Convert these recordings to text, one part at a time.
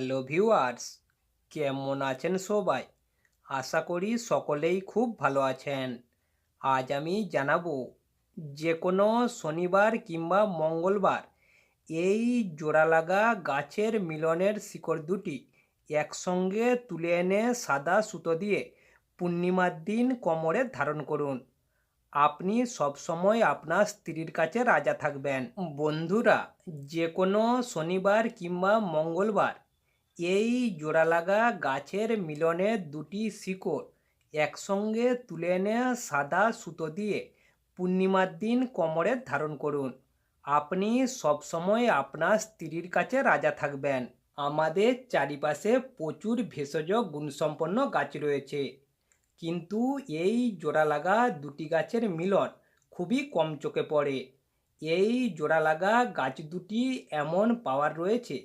Hello viewers, কেমন আছেন সবাই? আশা করি সকলেই খুব ভালো আছেন। আজ আমি জানাব যে কোনো শনিবার কিংবা মঙ্গলবার এই জোড়া লাগা গাছের মিলনের শিকড় দুটি একসঙ্গে তুলে এনে সাদা সুতো দিয়ে পূর্ণিমার দিন কোমরে ধারণ করুন। আপনি সবসময় আপনার স্ত্রীর কাছে রাজা থাকবেন। বন্ধুরা যে কোনো শনিবার কিংবা মঙ্গলবার এই জোড়া লাগা গাছের মিলনে দুটি শিকড় একসঙ্গে তুলে এনে সাদা সুতো দিয়ে পূর্ণিমার দিন কোমরে ধারণ করুন। আপনি সবসময় আপনার স্ত্রীর কাছে রাজা থাকবেন। আমাদের চারিপাশে প্রচুর ভেষজ গুণসম্পন্ন গাছ রয়েছে। কিন্তু এই জোড়া লাগা দুটি গাছের মিলন খুবই কম চোখে পড়ে। এই জোড়া লাগা গাছ দুটি এমন পাওয়ার রয়েছে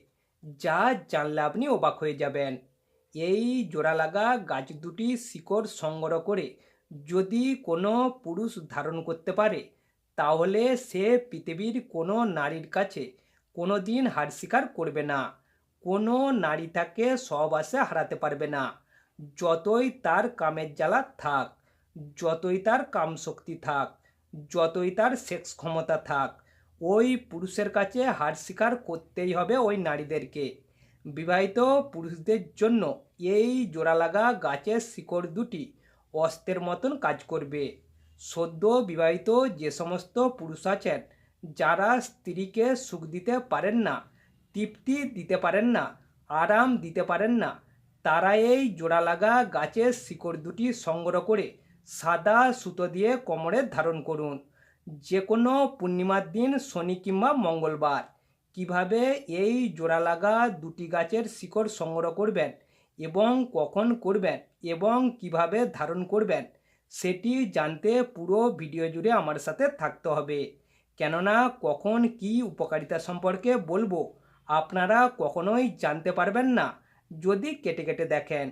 যা জানলে আপনি অবাক হয়ে যাবেন। এই জোড়া লাগা গাছ দুটি শিকড় সংগ্রহ করে যদি কোনো পুরুষ ধারণ করতে পারে, তাহলে সে পৃথিবীর কোনো নারীর কাছে কোনো দিন হার স্বীকার করবে না। কোনো নারী তাকে সহবাসে হারাতে পারবে না। যতই তার কামের জ্বালা থাক, যতই তার কাম শক্তি থাক, যতই তার সেক্স ক্ষমতা থাক ওই পুরুষের কাছে হার স্বীকার করতেই হবে ওই নারীদেরকে। বিবাহিত পুরুষদের জন্য এই জোড়া লাগা গাছের শিকড় দুটি অস্ত্রের মতন কাজ করবে। সদ্য বিবাহিত যে সমস্ত পুরুষ আছেন, যারা স্ত্রীকে সুখ দিতে পারেন না, তৃপ্তি দিতে পারেন না, আরাম দিতে পারেন না, তারা এই জোড়া লাগা গাছের শিকড় দুটি সংগ্রহ করে সাদা সুতো দিয়ে কোমরে ধারণ করুন। যে কোনো পূর্ণিমার দিন শনি কিংবা মঙ্গলবার। কীভাবে এই জোড়া লাগা দুটি গাছের শিকড় সংগ্রহ করবেন এবং কখন করবেন এবং কীভাবে ধারণ করবেন, সেটি জানতে পুরো ভিডিও জুড়ে আমার সাথে থাকতে হবে। কেননা কখন কি উপকারিতা সম্পর্কে বলব আপনারা কখনোই জানতে পারবেন না। যদি কেটে কেটে দেখেন,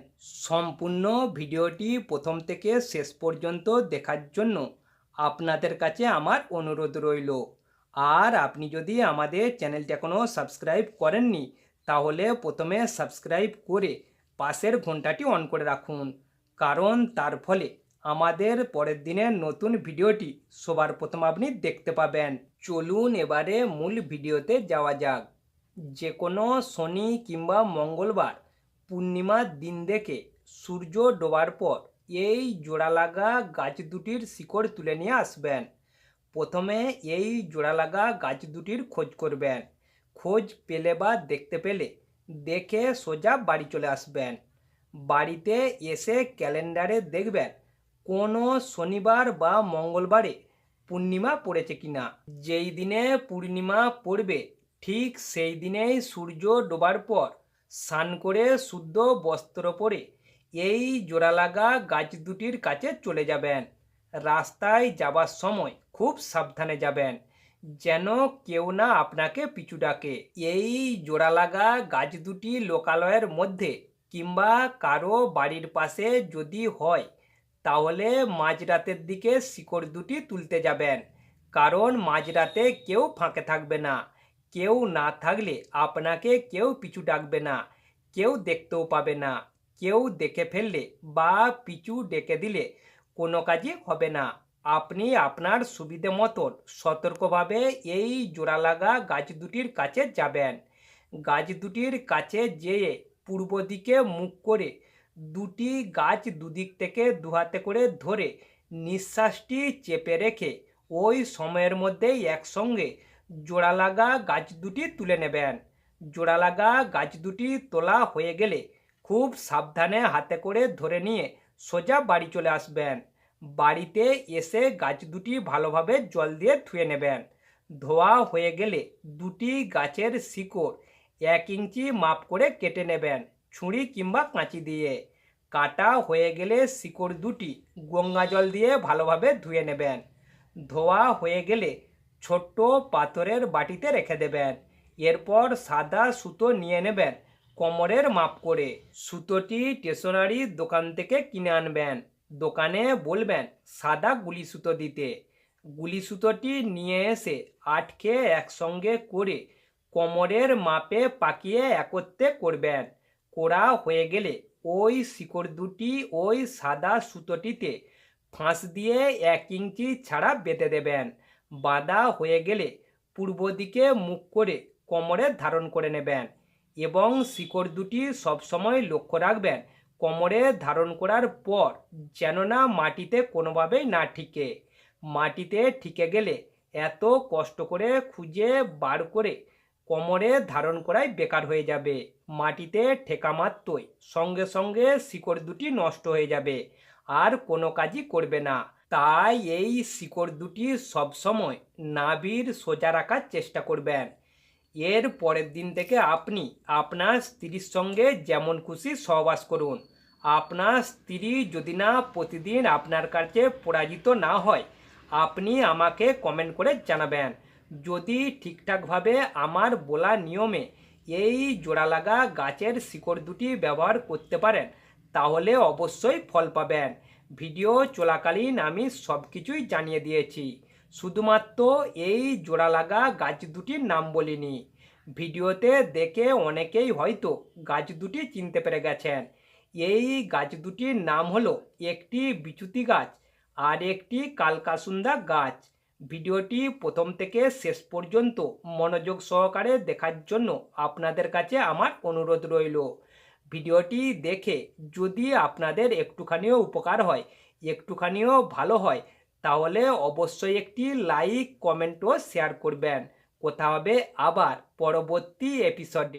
সম্পূর্ণ ভিডিওটি প্রথম থেকে শেষ পর্যন্ত দেখার জন্য আপনাদের কাছে আমার অনুরোধ রইল। আর আপনি যদি আমাদের চ্যানেলটি এখনও সাবস্ক্রাইব করেননি, তাহলে প্রথমে সাবস্ক্রাইব করে পাশের ঘন্টাটি অন করে রাখুন। কারণ তার ফলে আমাদের পরের দিনের নতুন ভিডিওটি সবার প্রথম আপনি দেখতে পাবেন। চলুন এবারে মূল ভিডিওতে যাওয়া যাক। যে কোনো শনি কিংবা মঙ্গলবার পূর্ণিমার দিন দেখে সূর্য ডোবার পর এই জোড়া লাগা গাছ দুটির শিকড় তুলে নিয়ে আসবেন। প্রথমে এই জোড়া লাগা গাছ দুটির খোঁজ করবেন। খোঁজ পেলে বা দেখতে পেলে দেখে সোজা বাড়ি চলে আসবেন। বাড়িতে এসে ক্যালেন্ডারে দেখবেন কোনো শনিবার বা মঙ্গলবারে পূর্ণিমা পড়েছে কিনা। যেই দিনে পূর্ণিমা পড়বে ঠিক সেই দিনেই সূর্য ডোবার পর স্নান করে শুদ্ধ বস্ত্র পরে এই জোড়া লাগা গাছ দুটির কাছে চলে যাবেন। রাস্তায় যাবার সময় খুব সাবধানে যাবেন। যেন কেউ না আপনাকে পিছু ডাকে। এই জোড়া লাগা গাছ দুটি লোকালয়ের মধ্যে কিংবা কারও বাড়ির পাশে যদি হয়, তাহলে মাঝরাতের দিকে শিকড় দুটি তুলতে যাবেন। কারণ মাঝরাতে কেউ ফাঁকে থাকবে না। কেউ না থাকলে আপনাকে কেউ পিছু ডাকবে না। কেউ দেখতেও পাবে না। কেউ দেখে ফেললে বা পিছু ডেকে দিলে কোনো কাজই হবে না। আপনি আপনার সুবিধে মতন সতর্কভাবে এই জোড়া লাগা গাছ দুটির কাছে যাবেন। গাছ দুটির কাছে যেয়ে পূর্ব দিকে মুখ করে দুটি গাছ দুদিক থেকে দুহাতে করে ধরে নিঃশ্বাসটি চেপে রেখে ওই সময়ের মধ্যেই একসঙ্গে জোড়া লাগা গাছ দুটি তুলে নেবেন। জোড়া লাগা গাছ দুটি তোলা হয়ে গেলে খুব সাবধানে হাতে করে ধরে নিয়ে সোজা বাড়ি চলে আসবেন। বাড়িতে এসে গাছ দুটি ভালোভাবে জল দিয়ে ধুয়ে নেবেন। ধোয়া হয়ে গেলে দুটি গাছের শিকড় এক ইঞ্চি মাপ করে কেটে নেবেন ছুরি কিংবা কাঁচি দিয়ে। কাটা হয়ে গেলে শিকড় দুটি গঙ্গা জল দিয়ে ভালোভাবে ধুয়ে নেবেন। ধোয়া হয়ে গেলে ছোট্ট পাথরের বাটিতে রেখে দেবেন। এরপর সাদা সুতো নিয়ে নেবেন কোমরের মাপ করে সুতোটি স্টেশনারি দোকান থেকে কিনে আনবেন। দোকানে বলবেন, সাদা গুলি সুতো দিতে। গুলি সুতোটি নিয়ে এসে আটকে একসঙ্গে করে কোমরের মাপে পাকিয়ে একত্রে করবেন। করা হয়ে গেলে ওই শিকড় দুটি ওই সাদা সুতোটিতে ফাঁস দিয়ে এক ইঞ্চি ছাড়া বেঁধে দেবেন। বাঁধা হয়ে গেলে পূর্ব দিকে মুখ করে কোমরে ধারণ করে নেবেন। এবং শিকড় দুটি সবসময় লক্ষ্য রাখবেন। কোমরে ধারণ করার পর যেন না মাটিতে কোনোভাবেই না ঠিকে। মাটিতে ঠিকে গেলে এত কষ্ট করে খুঁজে বার করে কোমরে ধারণ করাই বেকার হয়ে যাবে। মাটিতে ঠেকা মাত্রই সঙ্গে সঙ্গে শিকড় দুটি নষ্ট হয়ে যাবে। আর কোনো কাজই করবে না। তাই এই শিকড় দুটি সবসময় নাভির সোজা রাখার চেষ্টা করবেন। এর পরের দিন থেকে আপনি আপনার স্ত্রীর সঙ্গে যেমন খুশি সহবাস করুন। আপনার স্ত্রী যদি না প্রতিদিন আপনার কাছে পরাজিত না হয়, আপনি আমাকে কমেন্ট করে জানাবেন। যদি ঠিকঠাকভাবে আমার বলা নিয়মে এই জোড়া লাগা গাছের শিকড় দুটি ব্যবহার করতে পারেন, তাহলে অবশ্যই ফল পাবেন। ভিডিও চলাকালীন আমি সব কিছুই জানিয়ে দিয়েছি। শুধুমাত্র এই জোড়া লাগা গাছ দুটির নাম বলিনি। ভিডিওতে দেখে অনেকেই হয়তো গাছ দুটি চিনতে পেরে গেছেন। এই গাছ দুটির নাম হলো একটি বিচুতি গাছ আর একটি কালকাসুন্দা গাছ। ভিডিওটি প্রথম থেকে শেষ পর্যন্ত মনোযোগ সহকারে দেখার জন্য আপনাদের কাছে আমার অনুরোধ রইল। ভিডিওটি দেখে যদি আপনাদের একটুখানিও উপকার হয়, একটুখানিও ভালো হয় তাহলে অবশ্যই একটি লাইক কমেন্ট ও শেয়ার করবেন। কথা হবে আবার পরবর্তী এপিসোডে